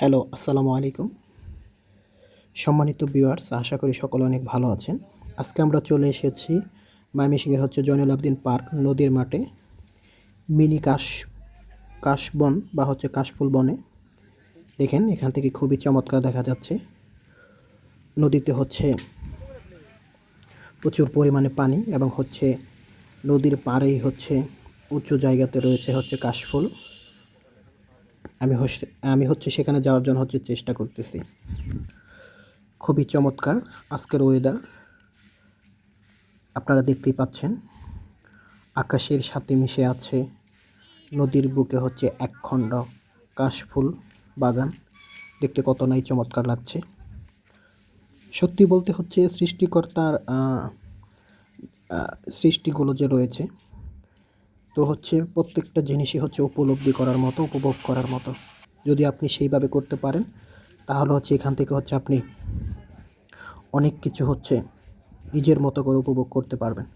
Hello, আসসালামু আলাইকুম। সম্মানিত ভিউয়ার্স, আশা করি সকলে অনেক ভালো আছেন। আজকে আমরা চলে এসেছি ময়মনসিংহের হচ্ছে জয়নুল আবদিন পার্ক নদীর মাঠে, মিনি কাশ, কাশবন বা হচ্ছে কাশফুল বনে। দেখেন, এখান থেকে খুবই চমৎকার দেখা যাচ্ছে। নদীতে হচ্ছে প্রচুর পরিমাণে পানি এবং হচ্ছে নদীর পাড়েই হচ্ছে উঁচু জায়গাতে রয়েছে হচ্ছে কাশফুল। আমি হচ্ছে আমি হচ্ছে সেখানে যাওয়ার জন্য হচ্ছে চেষ্টা করতেছি। খুবই চমৎকার আজকের ওয়েদার আপনারা দেখতেই পাচ্ছেন, আকাশের সাথে মিশে আছে নদীর বুকে হচ্ছে একখণ্ড কাশফুল বাগান। দেখতে কত নাই চমৎকার লাগছে। সত্যি বলতে হচ্ছে সৃষ্টিকর্তার সৃষ্টিগুলো যে রয়েছে তো হচ্ছে প্রত্যেকটা জিনিসই হচ্ছে উপলব্ধি করার মতো, উপভোগ করার মতো। যদি আপনি সেইভাবে করতে পারেন, তাহলে হচ্ছে এখান থেকে হচ্ছে আপনি অনেক কিছু হচ্ছে নিজের মতো করে উপভোগ করতে পারবেন।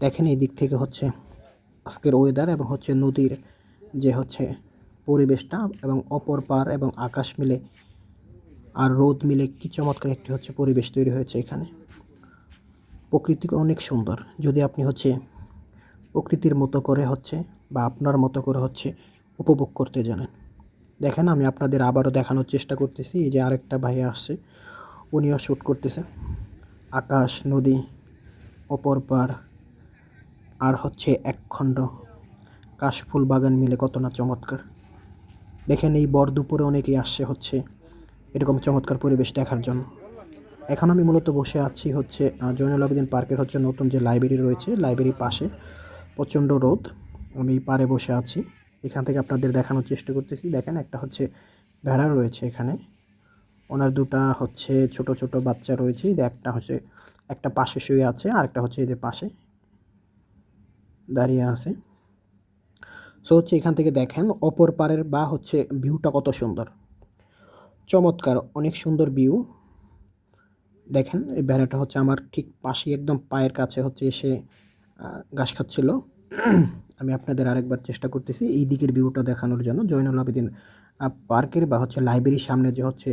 দেখেন এই দিক থেকে হচ্ছে আজকের ওয়েদার এবং হচ্ছে নদীর যে হচ্ছে পরিবেশটা এবং অপর পার এবং আকাশ মিলে আর রোদ মিলে কি চমৎকার একটি হচ্ছে পরিবেশ তৈরি হয়েছে এখানে। প্রকৃতি অনেক সুন্দর। যদি আপনি হচ্ছে প্রকৃতির মতো করে হচ্ছে বা আপনার মতো করে হচ্ছে উপভোগ করতে জানেন। দেখেন, আমি আপনাদের আবারও দেখানোর চেষ্টা করতেছি। এই যে আরেকটা ভাই আসছে, উনিও শ্যুট করতেছে। আকাশ, নদী, অপর পার আর হচ্ছে একখণ্ড কাশফুল বাগান মিলে কত না চমৎকার। দেখেন, এই বর দুপুরে অনেকেই আসছে হচ্ছে এরকম চমৎকার পরিবেশ দেখার জন্য। এখন আমি মূলত বসে আছি হচ্ছে জয়নুল আবেদিন পার্কের হচ্ছে নতুন যে লাইব্রেরি রয়েছে লাইব্রেরির পাশে। প্রচণ্ড রোদ। আমি পারে বসে আছি। এখান থেকে আপনাদের দেখানোর চেষ্টা করতেছি। দেখেন একটা হচ্ছে ভেড়া রয়েছে এখানে। ওনার দুটা হচ্ছে ছোট ছোট বাচ্চা রয়েছে। একটা হচ্ছে, একটা পাশে শুয়ে আছে আর একটা হচ্ছে এই যে পাশে দাঁড়িয়ে আছে। সো হচ্ছে এখান থেকে দেখেন, অপর পারের বা হচ্ছে ভিউটা কত সুন্দর। চমৎকার, অনেক সুন্দর ভিউ। দেখেন, এই ভেড়াটা হচ্ছে আমার ঠিক পাশেই, একদম পায়ের কাছে হচ্ছে এসে ঘাস খাচ্ছিল। আমি আপনাদের আরেকবার চেষ্টা করতেছি এই দিকের ভিউটা দেখানোর জন্য। জয়নুল আবেদিন পার্কের বা হচ্ছে লাইব্রেরির সামনে যে হচ্ছে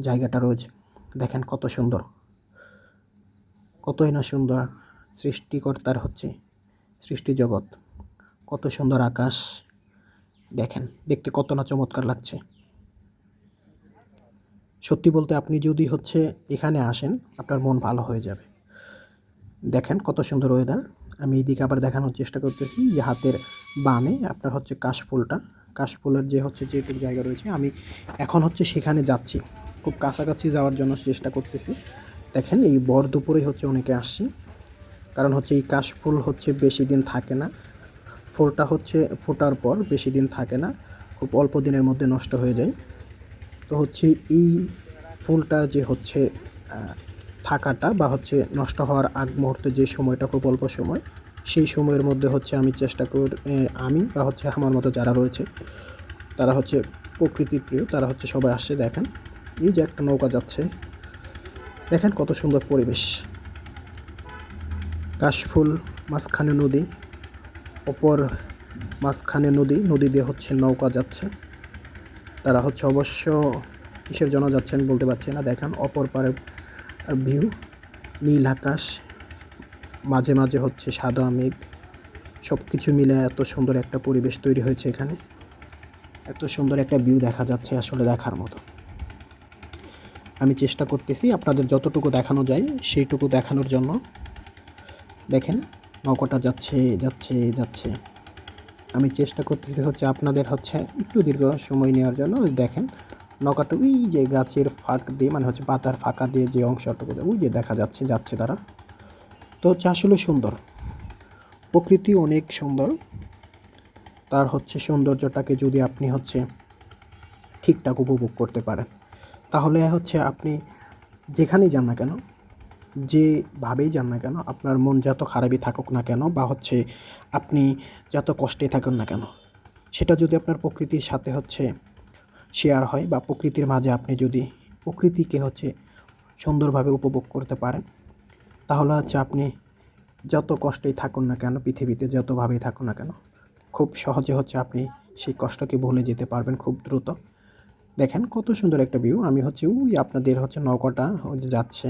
জায়গাটা রয়েছে, দেখেন কত সুন্দর। কতই না সুন্দর সৃষ্টিকর্তার হচ্ছে সৃষ্টি জগৎ। কত সুন্দর আকাশ, দেখেন, দেখতে কত না চমৎকার লাগছে। সত্যি বলতে আপনি যদি হচ্ছে এখানে আসেন, আপনার মন ভালো হয়ে যাবে। দেখেন কত সুন্দর ওয়েদার আমি এইদিকে আবার দেখানোর চেষ্টা করতেছি যে হাতের বামে আপনার হচ্ছে কাশফুলটা। কাশফুলের যে হচ্ছে যেটুকু জায়গা রয়েছে, আমি এখন হচ্ছে সেখানে যাচ্ছি। খুব কাছাকাছি যাওয়ার জন্য চেষ্টা করতেছি। দেখেন এই বর দুপুরে হচ্ছে অনেকে আসছে। কারণ হচ্ছে এই কাশফুল হচ্ছে বেশি দিন থাকে না। ফুলটা হচ্ছে ফোটার পর বেশি দিন থাকে না। খুব অল্প দিনের মধ্যে নষ্ট হয়ে যায়। তো হচ্ছে এই ফুলটা যে হচ্ছে থাকাটা বা হচ্ছে নষ্ট হওয়ার আগ মুহূর্তে যে সময়টা, খুব অল্প সময়, সেই সময়ের মধ্যে হচ্ছে আমি চেষ্টা করি আমি বা হচ্ছে আমার মতো যারা রয়েছে, তারা হচ্ছে প্রকৃতির প্রিয়, তারা হচ্ছে সবাই আসছে দেখেন। এই যে একটা নৌকা যাচ্ছে, দেখেন কত সুন্দর পরিবেশ। কাশফুল, মাঝখানে নদী, অপর মাঝখানে নদী নদী দিয়ে হচ্ছে নৌকা যাচ্ছে। তারা হচ্ছে অবশ্য কিসের জন্য যাচ্ছেন বলতে পারছি না, দেখেন অপর পারের ভিউ, নীল আকাশ, মাঝে মাঝে হচ্ছে সাদা মেঘ সব কিছু মিলে এত সুন্দর একটা পরিবেশ তৈরি হয়েছে এখানে। এত সুন্দর একটা ভিউ দেখা যাচ্ছে আসলে দেখার মতো। আমি চেষ্টা করতেছি আপনাদের যতটুকু দেখানো যায় সেইটুকু দেখানোর জন্য। দেখেন, নৌকাটা যাচ্ছে যাচ্ছে যাচ্ছে। আমি চেষ্টা করতেছি হচ্ছে আপনাদের হচ্ছে একটু দীর্ঘ সময় নেওয়ার জন্য। দেখেন নৌকাটা ওই যে গাছের ফাঁক দিয়ে মানে হচ্ছে পাতার ফাঁকা দিয়ে যে অংশটুকু ওই যে দেখা যাচ্ছে যাচ্ছে তারা। তো হচ্ছে আসলে সুন্দর। প্রকৃতি অনেক সুন্দর। তার হচ্ছে সৌন্দর্যটাকে যদি আপনি হচ্ছে ঠিকঠাক উপভোগ করতে পারেন, তাহলে হচ্ছে আপনি যেখানেই যান না কেন, যেভাবেই যান না কেন, আপনার মন যত খারাপই থাকুক না কেন, বা হচ্ছে আপনি যত কষ্টে থাকুন না কেন, সেটা যদি আপনার প্রকৃতির সাথে হচ্ছে শেয়ার হয় বা প্রকৃতির মাঝে আপনি যদি প্রকৃতিকে হচ্ছে সুন্দরভাবে উপভোগ করতে পারেন, তাহলে হচ্ছে আপনি যত কষ্টেই থাকুন না কেন, পৃথিবীতে যতভাবেই থাকুন না কেন, খুব সহজে হচ্ছে আপনি সেই কষ্টকে ভুলে যেতে পারবেন খুব দ্রুত। দেখেন কত সুন্দর একটা ভিউ আমি হচ্ছে ওই আপনাদের হচ্ছে নৌকাটা যাচ্ছে।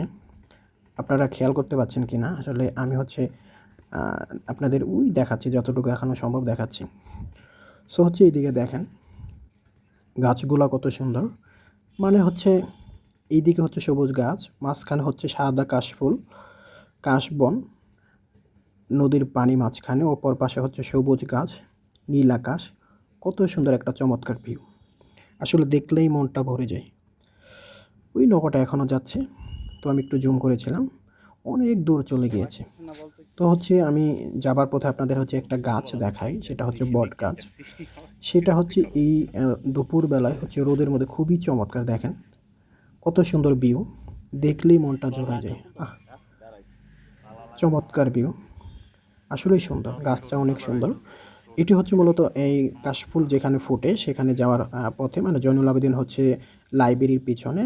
আপনারা খেয়াল করতে পারছেন কি না? আসলে আমি হচ্ছে আপনাদের ওই দেখাচ্ছি, যতটুকু এখনও সম্ভব দেখাচ্ছি। সো হচ্ছে এইদিকে দেখেন গাছগুলা কত সুন্দর। মানে হচ্ছে এইদিকে হচ্ছে সবুজ গাছ, মাঝখানে হচ্ছে সাদা কাশফুল, কাশবন, নদীর পানি মাঝখানে, ওপর পাশে হচ্ছে সবুজ গাছ, নীল আকাশ, কত সুন্দর একটা চমৎকার ভিউ। আসলে দেখলেই মনটা ভরে যায়। ওই নৌকাটা এখনও যাচ্ছে, তো আমি একটু জুম করেছিলাম, অনেক দূর চলে গিয়েছে। তো হচ্ছে আমি যাবার পথে আপনাদের হচ্ছে একটা গাছ দেখাই, সেটা হচ্ছে বট গাছ। সেটা হচ্ছে এই দুপুরবেলায় হচ্ছে রোদের মধ্যে খুবই চমৎকার, দেখেন। কত সুন্দর ভিউ দেখলেই মনটা জোড়া যায়। আহ, চমৎকার ভিউ আসলেই সুন্দর, গাছটা অনেক সুন্দর। এটি হচ্ছে মূলত এই কাশফুল যেখানে ফুটে, সেখানে যাওয়ার পথে মানে জয়নুল আবেদিন হচ্ছে লাইব্রেরির পিছনে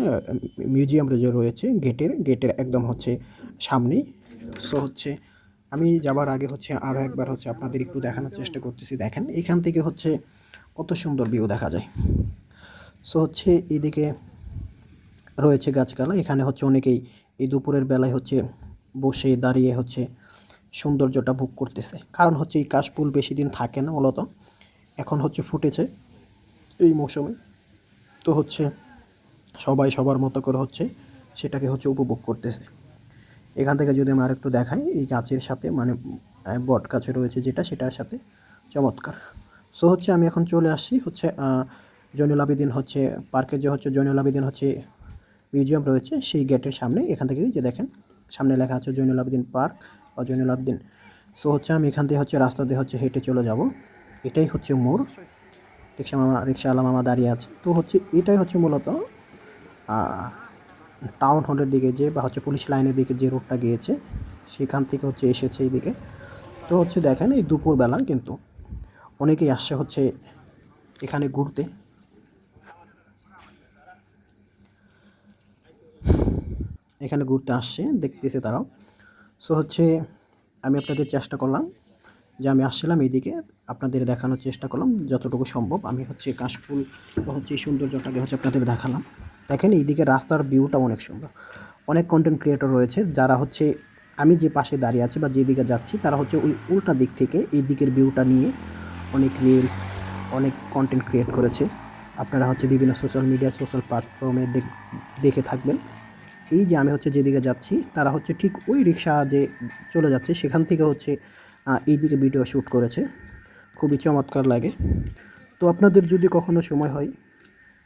মিউজিয়াম যে রয়েছে গেটের গেটের একদম হচ্ছে সামনেই। সো হচ্ছে আমি যাবার আগে হচ্ছে আরও একবার হচ্ছে আপনাদের একটু দেখানোর চেষ্টা করতেছি। দেখেন, এখান থেকে হচ্ছে কত সুন্দর ভিউ দেখা যায়। সো হচ্ছে এদিকে রয়েছে গাছপালা। এখানে হচ্ছে অনেকেই এই দুপুরের বেলায় হচ্ছে বসে দাঁড়িয়ে হচ্ছে সৌন্দর্যটা ভোগ করতেছে। কারণ হচ্ছে এই কাশফুল বেশি দিন থাকে না মূলত। এখন হচ্ছে ফুটেছে এই মৌসুমে। তো হচ্ছে সবাই সবার মতো করে হচ্ছে সেটাকে হচ্ছে উপভোগ করতেছে। এখান থেকে যদি আমি আরেকটু দেখাই এই গাছের সাথে মানে বট গাছে রয়েছে যেটা সেটার সাথে চমৎকার। সো হচ্ছে আমি এখন চলে আসছি হচ্ছে আহ, জয়নুল আবেদিন হচ্ছে পার্কের যে হচ্ছে জয়নুল আবেদিন হচ্ছে মিউজিয়াম রয়েছে সেই গেটের সামনে এখান থেকে যে দেখেন সামনে লেখা আছে জয়নুল আবেদিন পার্ক বা জয়নুল আবেদিন। সো হচ্ছে আমি এখান থেকে হচ্ছে রাস্তা দিয়ে হচ্ছে হেঁটে চলে যাব। এটাই হচ্ছে মোড়। রিক্সা মামা রিক্সাওয়ালা মামা দাঁড়িয়ে আছে। তো হচ্ছে এটাই হচ্ছে মূলত টাউন হলের দিকে যে বা হচ্ছে পুলিশ লাইনের দিকে যে রোডটা গিয়েছে, সেখান থেকে হচ্ছে এসেছে এইদিকে। তো হচ্ছে দেখেন এই দুপুরবেলা কিন্তু অনেকেই আসছে হচ্ছে এখানে ঘুরতে। এখানে ঘুরতে আসছে, দেখতেছে তারাও। সো হচ্ছে আমি আপনাদের চেষ্টা করলাম যে আমি আসছিলাম এইদিকে, আপনাদের দেখানোর চেষ্টা করলাম যতটুকু সম্ভব। আমি হচ্ছে কাশফুল বা হচ্ছে এই সৌন্দর্যটাকে হচ্ছে আপনাদের দেখালাম। দেখেন এইদিকে রাস্তার ভিউটা অনেক সুন্দর। অনেক কন্টেন্ট ক্রিয়েটর রয়েছে যারা হচ্ছে, আমি যে পাশে দাঁড়িয়ে আছি বা যেদিকে যাচ্ছি, তারা হচ্ছে ওই উল্টা দিক থেকে এই দিকের ভিউটা নিয়ে অনেক রিলস অনেক কন্টেন্ট ক্রিয়েট করেছে। আপনারা হচ্ছে বিভিন্ন সোশ্যাল মিডিয়া সোশ্যাল প্ল্যাটফর্মে দেখে থাকবেন। এই যে আমি হচ্ছে যেদিকে যাচ্ছি, তারা হচ্ছে ঠিক ওই রিক্সা যে চলে যাচ্ছে, সেখান থেকে হচ্ছে এই দিকে ভিডিও শ্যুট করেছে। খুবই চমৎকার লাগে। তো আপনাদের যদি কখনো সময় হয়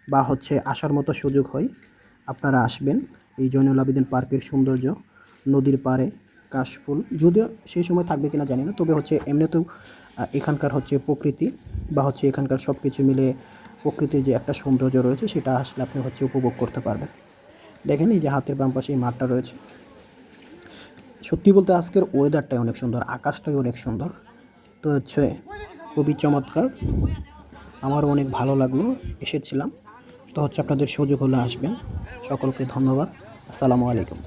বা হচ্ছে আসার মতো সুযোগ হয়, আপনারা আসবেন এই জয়নুল আবেদিন পার্কের সৌন্দর্য, নদীর পাড়ে, কাশফুল। যদিও সেই সময় থাকবে কিনা জানি না, তবে হচ্ছে এমনিতেও এখানকার হচ্ছে প্রকৃতি বা হচ্ছে এখানকার সব কিছু মিলে প্রকৃতির যে একটা সৌন্দর্য রয়েছে, সেটা আসলে আপনি হচ্ছে উপভোগ করতে পারবেন। দেখেন এই যে হাতের বাম পাশে এই মাঠটা রয়েছে। সত্যি বলতে আজকের ওয়েদারটাই অনেক সুন্দর, আকাশটাই অনেক সুন্দর। তো হচ্ছে খুবই চমৎকার। আমারও অনেক ভালো লাগল, এসেছিলাম। তো হচ্ছে আপনাদের সুযোগ হলে আসবেন। সকলকে ধন্যবাদ। আসসালামু আলাইকুম।